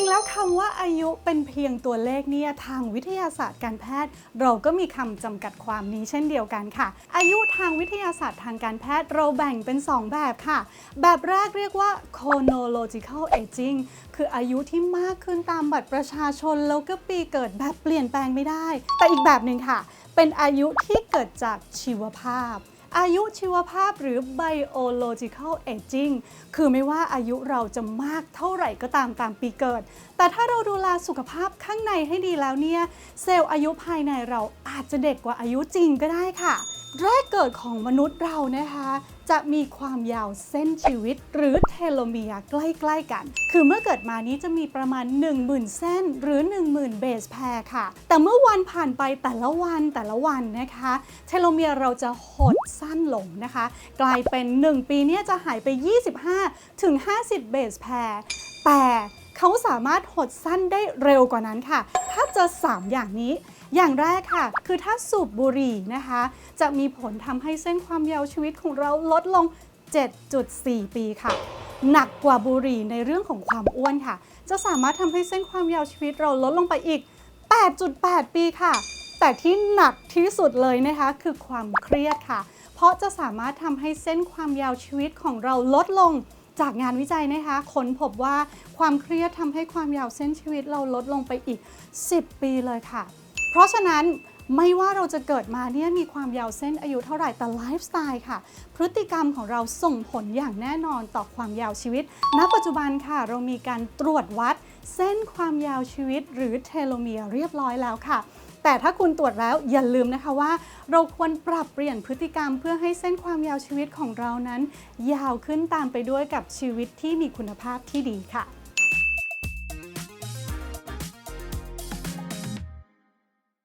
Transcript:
ริง ๆ แล้วคำว่าอายุเป็นเพียงตัวเลขเนี่ยทางวิทยาศาสตร์การแพทย์ เราก็มีคำจำกัดความนี้เช่นเดียวกันค่ะ อายุทางวิทยาศาสตร์ทางการแพทย์เราแบ่งเป็น 2 แบบค่ะ แบบแรกเรียกว่า chronological aging คืออายุที่มากขึ้นตามบัตรประชาชน แล้วก็ปีเกิดแบบเปลี่ยนแปลงไม่ได้ แต่อีกแบบหนึ่งค่ะ เป็นอายุที่เกิดจากชีวภาพ อายุชีวภาพหรือ biological aging คือไม่ว่าอายุเราจะมากเท่าไหร่ก็ตามตามปีเกิด แต่ถ้าเราดูแลสุขภาพข้างในให้ดีแล้วเนี่ย เซลล์อายุภายในเราอาจจะเด็กกว่าอายุจริงก็ได้ค่ะ แรกเกิดของมนุษย์เรานะคะ จะมีความยาวเส้นชีวิต หรือเทโลเมียร์ใกล้ๆกัน คือเมื่อเกิดมานี้จะมีประมาณ 10,000 เส้น หรือ 10,000 เบสแพร์ค่ะ แต่เมื่อวันผ่านไปแต่ละวันแต่ละวันนะคะ เทโลเมียร์เราจะหดสั้นลงนะคะ กลายเป็น 1 ปีเนี้จะหายไป 25 ถึง 50 เบสแพร์แต่เขาสามารถหดสั้นได้เร็วกว่านั้นค่ะ ถ้าเจอ3อย่างนี้ อย่างแรกค่ะ คือถ้าสูบบุหรี่นะคะ จะมีผลทำให้เส้นความยาวชีวิตของเราลดลง 7.4 ปีค่ะ หนักกว่าบุหรี่ในเรื่องของความอ้วนค่ะ จะสามารถทำให้เส้นความยาวชีวิตเราลดลงไปอีก 8.8 ปีค่ะ แต่ที่หนักที่สุดเลยนะคะ คือความเครียดค่ะ เพราะจะสามารถทำให้เส้นความยาวชีวิตของเราลดลงจากงานวิจัยนะคะค้นพบว่าความเครียดทำให้ความยาวเส้นชีวิตเราลดลงไปอีก 10 ปีเลยค่ะ เพราะฉะนั้นไม่ว่าเราจะเกิดมาเนี่ยมีความยาวเส้นอายุเท่าไหร่แต่ไลฟ์สไตล์ค่ะ พฤติกรรมของเราส่งผลอย่างแน่นอนต่อความยาวชีวิต ณ ปัจจุบันค่ะ เรามีการตรวจวัดเส้นความยาวชีวิต หรือเทโลเมียร์เรียบร้อยแล้วค่ะ แต่ถ้าคุณตรวจแล้วอย่าลืมนะคะว่า เราควรปรับเปลี่ยนพฤติกรรมเพื่อให้เส้นความยาวชีวิตของเรานั้น ยาวขึ้นตามไปด้วยกับชีวิตที่มีคุณภาพที่ดีค่ะ